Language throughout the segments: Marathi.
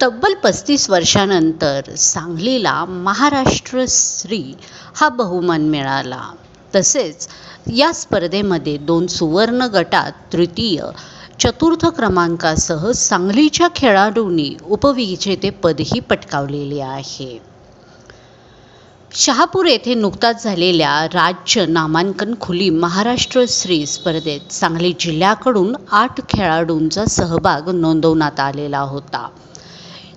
तब्बल पस्तीस वर्षानंतर सांगलीला महाराष्ट्र श्री हा बहुमान मिळाला. तसेच या स्पर्धेमध्ये दोन सुवर्ण गटात तृतीय चतुर्थ क्रमांकासह सांगलीच्या खेळाडूंनी उपविजेतेपदही पटकावलेले आहे. शहापूर येथे नुकताच झालेल्या राज्य नामांकन खुली महाराष्ट्र श्री स्पर्धेत सांगली जिल्ह्याकडून आठ खेळाडूंचा सहभाग नोंदवण्यात आलेला होता.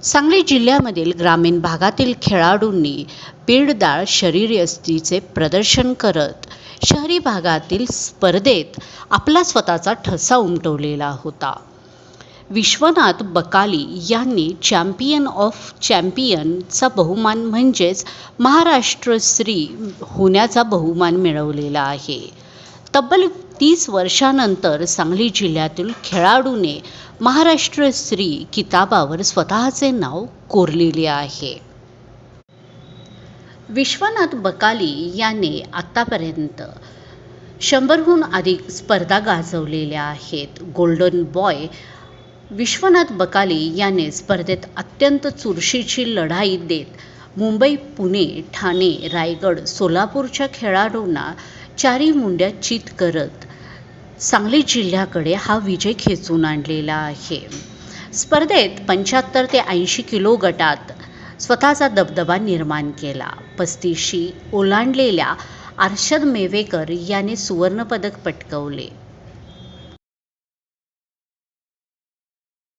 सांगली जिल्ह्यामधील ग्रामीण भागातील खेळाडूंनी पीडदार शरीरयष्टीचे प्रदर्शन करत शहरी भागातील स्पर्धेत आपला स्वतःचा ठसा उमटवलेला होता. विश्वनाथ बकाली यांनी चॅम्पियन ऑफ चॅम्पियनचा बहुमान म्हणजेच महाराष्ट्र श्री होण्याचा बहुमान मिळवलेला आहे. तब्बल तीस वर्षानंतर सांगली जिल्ह्यातील खेळाडूने महाराष्ट्र श्री किताबावर स्वतःचे नाव कोरलेले आहे. विश्वनाथ बकाली याने आत्तापर्यंत शंभरहून अधिक स्पर्धा गाजवलेल्या आहेत. गोल्डन बॉय विश्वनाथ बकाली याने स्पर्धेत अत्यंत चुरशीची लढाई देत मुंबई पुणे ठाणे रायगड सोलापूरच्या खेळाडूंना चारी मुंड्या चित करत सांगली जिल्ह्याकडे हा विजय खेचून आणलेला आहे. स्पर्धेत पंच्याहत्तर ते ऐंशी किलो गटात स्वतःचा दबदबा निर्माण केला. पस्तीशी ओलांडलेल्या अर्षद मेवेकर याने सुवर्णपदक पटकवले.